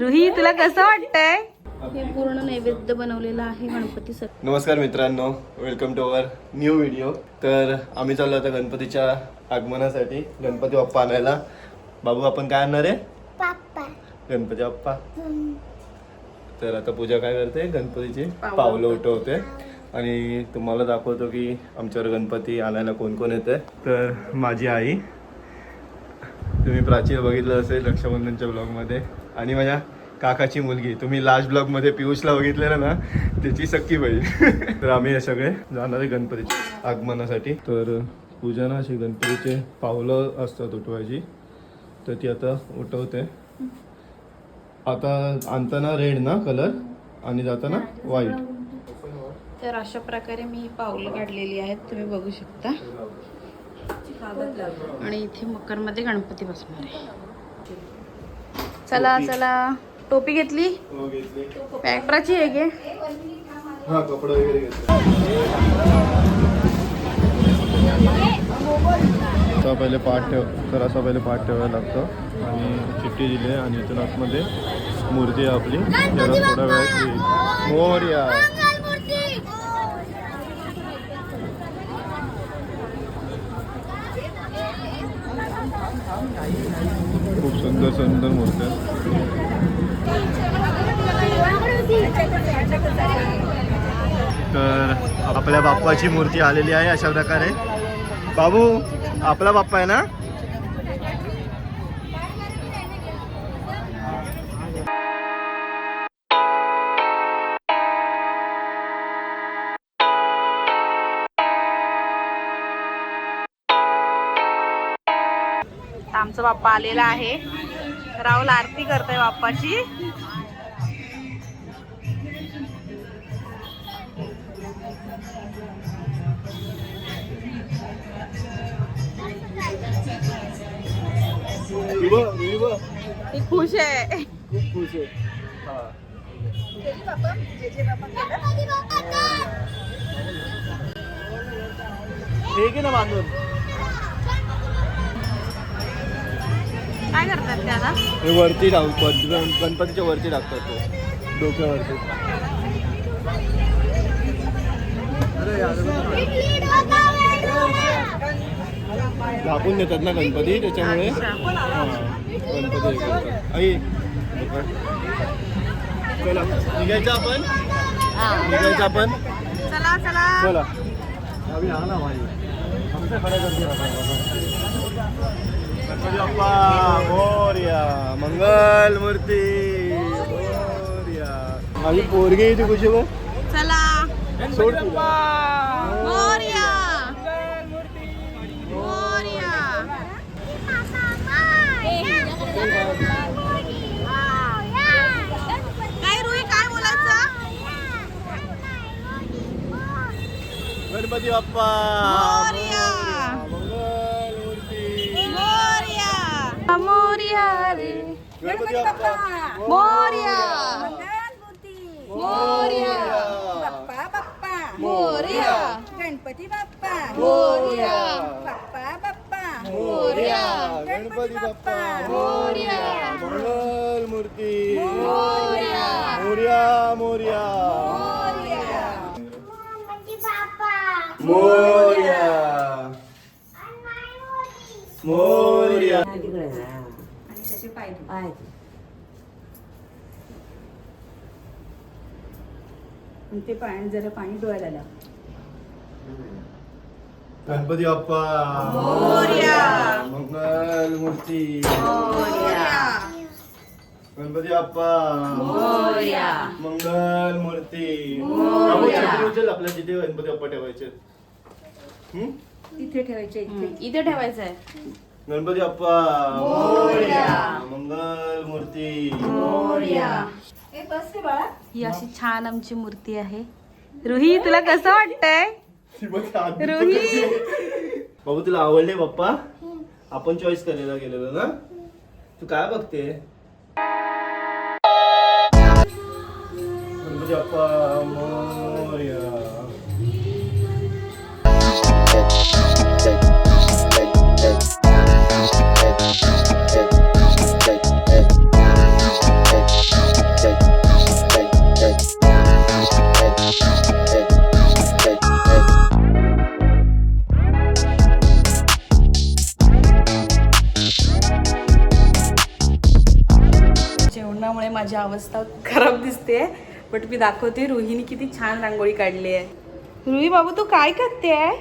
रुही तुला कसं वाटतंय? हे पूर्ण नैवेद्य बनवलेलं आहे गणपती नमस्कार मित्रांनो welcome to our new video तर आम्ही चाललो आता गणपतीच्या आगमनासाठी गणपती बाप्पा आणायला. बाबू आपण काय आणणार आहे? गणपती बाप्पा. तर आता पूजा काय करते? गणपतीची पावलं उठवते. आणि तुम्हाला दाखवतो की आमच्यावर गणपती आणायला कोण कोण येते. तर माझी आई. तुम्ही प्राची बघितलं असेल रक्षाबंधनच्या ब्लॉगमध्ये आणि माझ्या काकाची मुलगी. तुम्ही लास्ट ब्लॉगमध्ये पियुषला बघितलेलं ना त्याची सक्की बहीण. तर आम्ही हे सगळे जाणार आहे गणपतीच्या आगमनासाठी. तर पूजा ना अशी गणपतीचे पावलं असतात उठवायची. तर ती आता उठवते. आता आणताना रेड ना कलर आणि जाताना व्हाईट तर अशा प्रकारे मी पावलं काढलेली आहेत. तुम्ही बघू शकता. आणि इथे मकरमध्ये गणपती बसणार आहे. चला चला. टोपी घेतली? हो घेतली. पॅकराची आहे गे. हा पहिले पाठ ठेव तर असा पहिले पाठ ठेवायला लागतो. आणि चिठ्ठी दिली आणि इथून आतमध्ये मूर्ती आहे आपली. त्याला वेळात येईल मोरया खूप सुंदर सुंदर मूर्ती आहेत तर आपल्या बाप्पाची मूर्ती आलेली आहे अशा प्रकारे. बाबू आपला बाप्पा आहे ना? आमचा बाप्पा आलेला आहे. राहुल आरती करतोय बाप्पाची. ती खुश आहे. खूप खुश आहे. हा. हे घे ना बांधून काय करतात ते आता? हे वरती गण- गणपतीच्या वरती टाकतात ते. डोक्यावरती. झाकून देतात ना गणपती त्याच्यामुळे? गणपती. आई चला निघायचं आपण? निघायचं आपण? चला चला. चला. हा आमच्या खड्या गर्दी गणपती बाप्पा मोर्या मंगल मूर्ती मोर्या माझी पोरगी ती कुठे बघ. चला. मोरया काय रुई काय बोलायचं गणपती बाप्पा मोरया. मंगल मूर्ती मोरया मोरया रे गणपती बाप्पा मोरया मोरया बाप्पा बाप्पा मोरया गणपती बाप्पा मोरया बाप्पा बाप्पा मोरया गणपती बाप्पा. मोरया. मंगल मूर्ती. मोरया. मोर्या मोर्या. मोर्या. मोर्या. आणि त्याचे पाय धु. आणि ते पाणी जरा पाणी डोळ्याला गणपती बाप्पा. मोरया. मंगल मूर्ती मोरया. गणपती बाप्पा. मोरया. मंगल मूर्ती उचल आपल्या जिथे गणपती बाप्पा ठेवायचे? तिथे ठेवायचे इथे. इथे ठेवायचं आहे गणपती बाप्पा. मोरया. मंगल मूर्ती मोरया. ए बस रे बाळा. ही अशी छान आमची मूर्ती आहे. रुही तुला कसं वाटतंय? बाबू तुला आवडले बाप्पा आपण चॉईस करायला गेलेलो ना? तू काय बघते? गणपती बाप्पा अवस्था खराब दिसते बट मी दाखवते. रुहीने किती छान रांगोळी काढली आहे. रुही बाबू तू काय करते आहे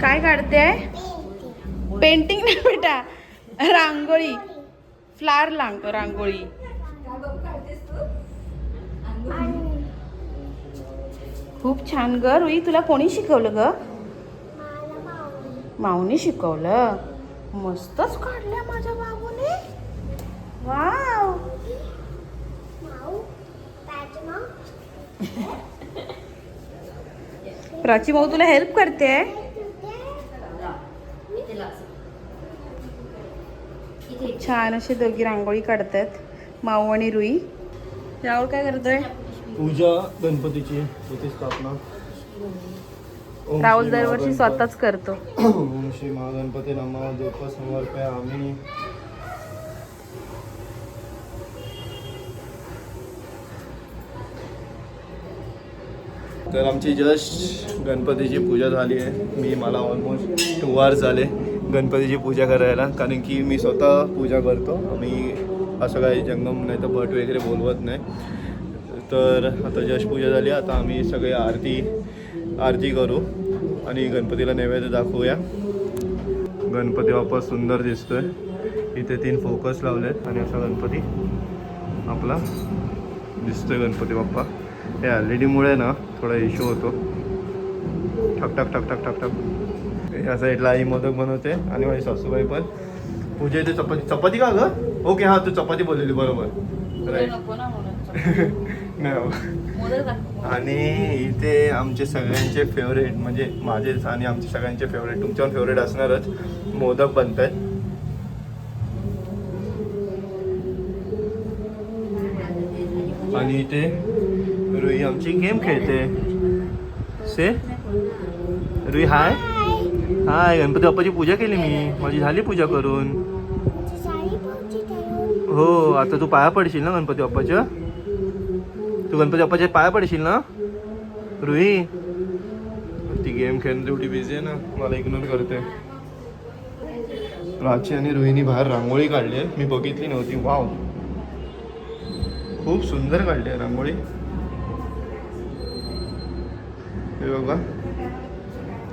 काय काढते आहे पेंटिंग नाही बेटा. रांगोळी. फ्लार लांग रांगोळी. खूप छान ग रुई तुला कोणी शिकवलं ग? माऊने शिकवलं. मस्तच काढल्या माझ्या बाबूने. वाव प्राची भाऊ तुला हेल्प करते. छान अशी दोघी रांगोळी काढतात. माऊ आणि रुई. राहुल काय करतोय? पूजा गणपतीची स्थापना. राहुल दरवर्षी स्वतःच करतो. ओम श्री महागणपती नमः. दीप समर्पयामी तर आमची जस्ट गणपतीची पूजा झाली आहे. मी मला ऑलमोस्ट टू आवर्स झाले गणपतीची पूजा करायला. कारण की मी स्वतः पूजा करतो. मी असं काही जंगम नाही तर भट वगैरे बोलवत नाही. तर आता जस्ट पूजा झाली. आता आम्ही सगळे आरती आरती करू आणि गणपतीला नैवेद्य दाखवूया. गणपती बाप्पा सुंदर दिसतोय. इथे तीन फोकस लावलेत आणि असा गणपती आपला दिसतोय गणपती बाप्पा. हे एल ई डीमुळे ना थोडा इश्यू होतो. ठक ठक ठक ठक ठक ठक. या साईडला आई मोदक बनवते आणि माझी सासूबाई पण. पूजा इथे चपाती. चपाती का ग? ओके हां तू चपाती बोललेली बरोबर. राईट नाही बाबा. आणि इथे आमचे सगळ्यांचे फेवरेट म्हणजे माझेच आणि आमचे सगळ्यांचे फेवरेट तुमच्या फेवरेट असणारच मोदक बनत आहेत आणि इथे रुई आमची. गेम खेळते. से? रुई हाय. हाय गणपती बाप्पाची पूजा केली मी. माझी झाली पूजा करून. हो आता तू पाया पडशील ना गणपती बाप्पाच्या? तू गणपती बाप्पाच्या पाया पडशील ना? रुई. ती गेम खेळणं तेवढी बिझी आहे ना. मला इग्नोर करते. प्राची आणि रोहिणी बाहेर रांगोळी काढली आहे. मी बघितली नव्हती. वाव खूप सुंदर काढली आहे रांगोळी. हे बघा.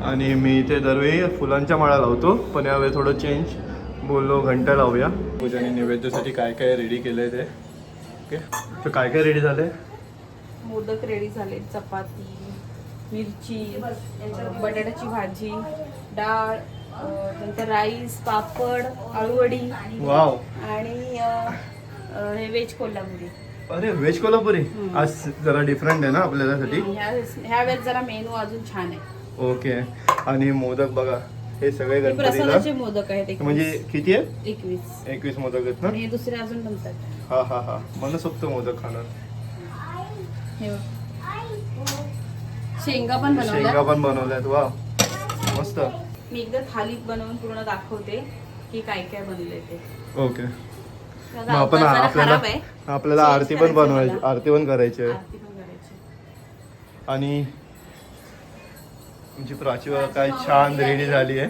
आणि मी इथे दरवेळी फुलांच्या माळा लावतो पण यावेळी थोडं चेंज बोललो घंटा लावूया. पूजाने नैवेद्यासाठी काय काय रेडी केलंय ते? ओके. तर काय काय रेडी झालंय? मोदक रेडी झाले चपाती मिरची बटाट्याची भाजी डाळ नंतर राईस पापड आळूवडी वाव आणि हे व्हेज कोल्हापुरी. अरे व्हेज कोल्हापुरी? आज जरा डिफरंट आहे ना आपल्यासाठी ह्या ह्या वेळेस जरा मेनू अजून छान आहे. ओके आणि मोदक बघा हे सगळे हे प्रसादाचे मोदक आहेत. म्हणजे किती आहेत? एकवीस. एकवीस मोदक आहेत ना? हे दुसरे अजून बनतात. हा हा हा. मनसोक्त मोदक खाणार. हे. शेंगा पण शेंगा पण बनवल्यात वा. मस्त. मी एकदा थालीत बनवून पूर्ण दाखवते की काय काय बनले ते. ओके मग आपण आपल्याला. आपल्याला आरती पण बनवायची. आरती पण करायची आहे. आणि तुमची प्राची काय छान रेडी झाली आहे.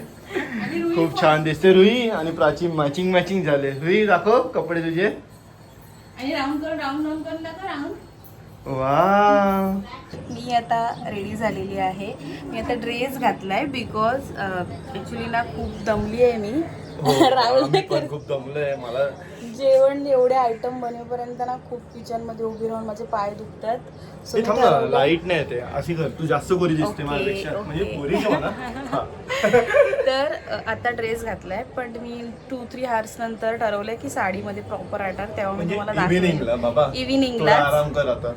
खूप छान दिसते रुई आणि प्राची मॅचिंग मॅचिंग झाले. रुई दाखव कपडे तुझे. वा. मी आता रेडी झालेली आहे. मी आता ड्रेस घातलाय बिकॉज ऍक्च्युली ना खूप दमली आहे मी. राहुल हो, पण खूप दमलोय मला जेवण एवढे आयटम बनेपर्यंत ना खूप किचनमध्ये उभी राहून माझे पाय दुखतात. लाइट नाही येते. अशी कर तू जास्त गोरी दिसते माझ्यापेक्षा. म्हणजे. तर आता ड्रेस घातलाय पण मी टू थ्री हार्स नंतर ठरवलंय की साडीमध्ये प्रॉपर अटार तेव्हा मी म्हणजे तुम्हाला इव्हिनिंगला इव्हिनिंगला आराम कर आता.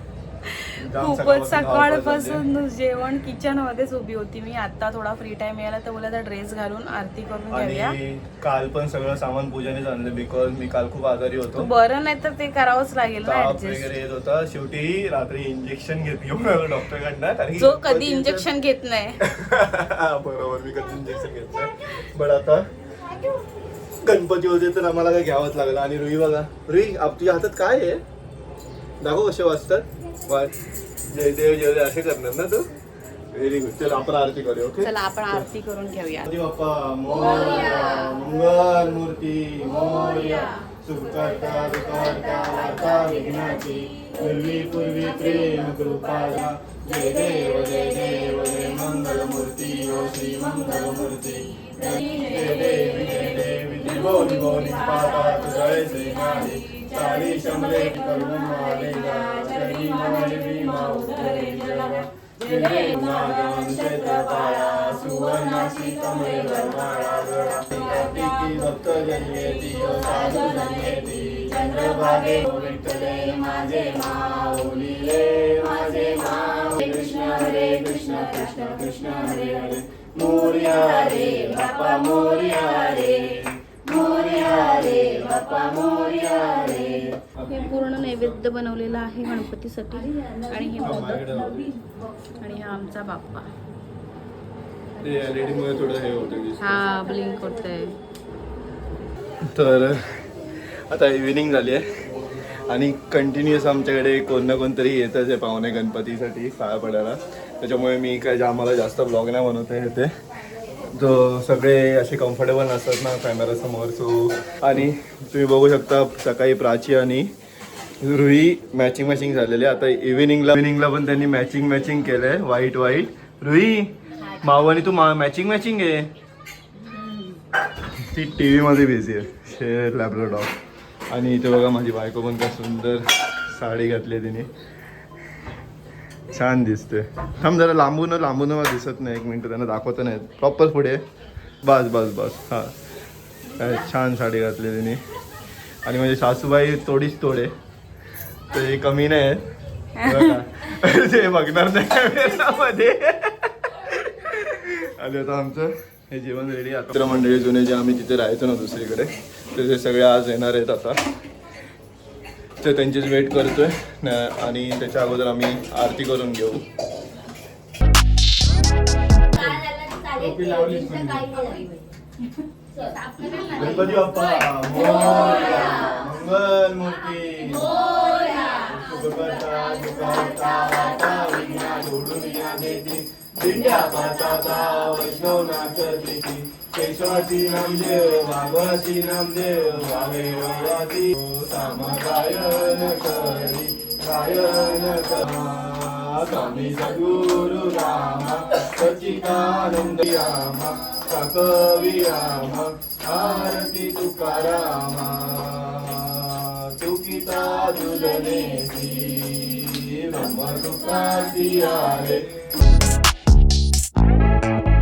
खूपच सकाळपासून जेवण किचन मध्येच उभी होती मी. आता थोडा फ्री टाइम मिळाला तर बोला ड्रेस घालून आरती करून घेऊया. काल पण सगळं सामान पूजानेच आणलं बिकॉज मी काल खूप आजारी होतो. बरं नाही तर ते करावंच लागेल ना वगैरे येत होता. शेवटी रात्री इंजेक्शन घेत घेऊन आलो डॉक्टरकडनं जो कधी इंजेक्शन घेत नाही. बरोबर मी कधी इंजेक्शन घेतलं बट आता गणपती होते तर आम्हाला काय घ्यावंच लागलं. आणि रुई बघा. रुई आप तुझ्या हातात काय आहे? दाखव कसे वाचतात जय देव जय देव असे करणार ना तू? व्हेरी गुड चल आपण आरती करूया ओके चला आपण आरती करून घेऊया. गणपती बाप्पा मोरया मंगल मूर्ती मोरया सुखकर्ता दुःखहर्ता वार्ता विघ्नाची पूर्वी पूर्वी प्रेम कृपाला. जय देव जय देव जय मंगलमूर्ती ओ श्री मंगलमूर्ती. जय देव जय देव दिवोली बोली पाता जय श्री काली सारी शमले करुण मालेगा शरी कमळे भक्त जन्मेती ओ साधू जन्मेती चंद्रभागे विठ्ठले माझे रे माझे कृष्ण हरे कृष्ण कृष्ण कृष्ण हरे हरे मोर्या रे बाप्पा मोर्या रे मोर्या रे बाप्पा मोर्या रे हे पूर्ण नैवेद्य बनवलेलं आहे गणपतीसाठी. आणि हे मोदक आणि हा आमचा बाप्पा. हे होतं. हा ब्लिंक होतंय. तर आता इव्हिनिंग झाली आहे. आणि कंटिन्युअस आमच्याकडे कोण ना कोणतरी येतच आहे पाहुणे गणपतीसाठी पाया पडायला. त्याच्यामुळे मी काय जा- मला जास्त ब्लॉग नाही बनवता येते सगळे असे कम्फर्टेबल नसतात ना कॅमेरासमोर सो आणि तुम्ही बघू शकता सकाळी प्राची आणि रुई मॅचिंग मॅचिंग झालेले. आता इव्हिनिंगला इव्हिनिंगला पण त्यांनी मॅचिंग मॅचिंग केलं आहे व्हाईट व्हाईट रुई माऊ आणि तू मा मॅचिंग मॅचिंग आहे ती टी व्हीमध्ये बिझी आहे. शे लॅबरोडॉग आणि इथे बघा माझी बायको पण काय सुंदर साडी घातली आहे तिने. छान दिसते. थांब जरा लांबून लांबून मला दिसत नाही. एक मिनटं त्यांना दाखवता नाही प्रॉपर पुढे. बस बस बस. हां. काय छान साडी घातली तिने आणि माझी सासूबाई थोडीच तोडे. तर हे कमी नाही आहे बघा. ते बघणार नाही कॅमेरामध्ये. आणि आता आमचं हे जेवण रेडी आता मंडळी जुने जे आम्ही तिथे राहायचो ना दुसरीकडे तर ते सगळे आज येणार आहेत आता. तर त्यांचीच वेट करतोय. आणि त्याच्या अगोदर आम्ही आरती करून घेऊ. गणपती बाप्पा मंगल मूर्ती सोडून वैष्णव केशवाची नामदेव वाघवाची नामदेव वावे वाती सामगायन करी गायन करा स्वामी सद्गुरु रामा सच्चिदानंद रामा कवी रामा आरती तुकारामा तुकिता दुलनेसी ब्रह्म तुकासी आहे